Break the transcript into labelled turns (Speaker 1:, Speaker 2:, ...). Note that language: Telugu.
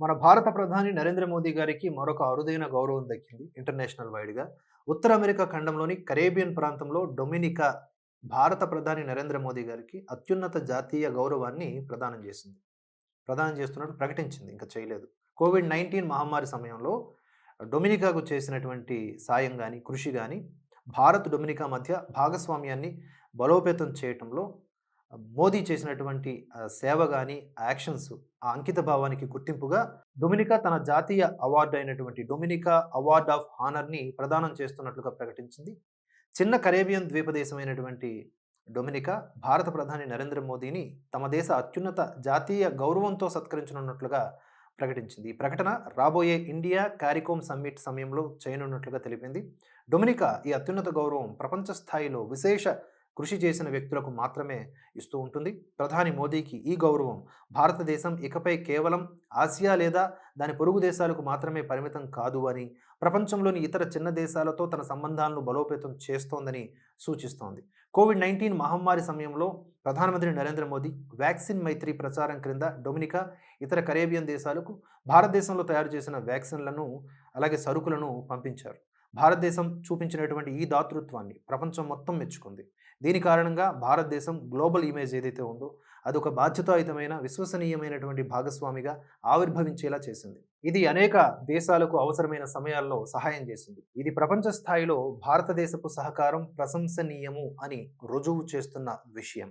Speaker 1: మన భారత ప్రధాని నరేంద్ర మోదీ గారికి మరొక అరుదైన గౌరవం దక్కింది ఇంటర్నేషనల్ వైడ్గా. ఉత్తర అమెరికా ఖండంలోని కరేబియన్ ప్రాంతంలో డొమినికా భారత ప్రధాని నరేంద్ర మోదీ గారికి అత్యున్నత జాతీయ గౌరవాన్ని ప్రదానం చేసింది. ప్రదానం చేస్తున్నట్టు ప్రకటించింది ఇంకా చేయలేదు. కోవిడ్ నైన్టీన్ మహమ్మారి సమయంలో డొమినికాకు చేసినటువంటి సాయం కానీ కృషి కానీ భారత్ డొమినికా మధ్య భాగస్వామ్యాన్ని బలోపేతం చేయటంలో మోదీ చేసినటువంటి ఆ, సేవ కానీ యాక్షన్స్ ఆ అంకిత భావానికి గుర్తింపుగా డొమినికా తన జాతీయ అవార్డు అయినటువంటి డొమినికా అవార్డ్ ఆఫ్ హానర్ని ప్రదానం చేస్తున్నట్లుగా ప్రకటించింది. చిన్న కరేబియన్ ద్వీపదేశమైనటువంటి డొమినికా భారత ప్రధాని నరేంద్ర మోదీని తమ దేశ అత్యున్నత జాతీయ గౌరవంతో సత్కరించనున్నట్లుగా ప్రకటించింది. ఈ ప్రకటన రాబోయే ఇండియా క్యారికోమ్ సమ్మిట్ సమయంలో చేయనున్నట్లుగా తెలిపింది. డొమినికా ఈ అత్యున్నత గౌరవం ప్రపంచ స్థాయిలో విశేష కృషి చేసిన వ్యక్తులకు మాత్రమే ఇస్తూ ఉంటుంది. ప్రధాని మోదీకి ఈ గౌరవం భారతదేశం ఇకపై కేవలం ఆసియా లేదా దాని పొరుగు దేశాలకు మాత్రమే పరిమితం కాదు అని ప్రపంచంలోని ఇతర చిన్న దేశాలతో తన సంబంధాలను బలోపేతం చేస్తోందని సూచిస్తోంది. కోవిడ్ నైన్టీన్ మహమ్మారి సమయంలో ప్రధానమంత్రి నరేంద్ర మోదీ వ్యాక్సిన్ మైత్రి ప్రచారం క్రింద డొమినికా ఇతర కరేబియన్ దేశాలకు భారతదేశంలో తయారు చేసిన వ్యాక్సిన్లను అలాగే సరుకులను పంపించారు. భారతదేశం చూపించినటువంటి ఈ దాతృత్వాన్ని ప్రపంచం మొత్తం మెచ్చుకుంది. దీని కారణంగా భారతదేశం గ్లోబల్ ఇమేజ్ ఏదైతే ఉందో అదొక బాధ్యతాయుతమైన విశ్వసనీయమైనటువంటి భాగస్వామిగా ఆవిర్భవించేలా చేసింది. ఇది అనేక దేశాలకు అవసరమైన సమయాల్లో సహాయం చేసింది. ఇది ప్రపంచ స్థాయిలో భారతదేశపు సహకారం ప్రశంసనీయము అని రుజువు చేస్తున్న విషయం.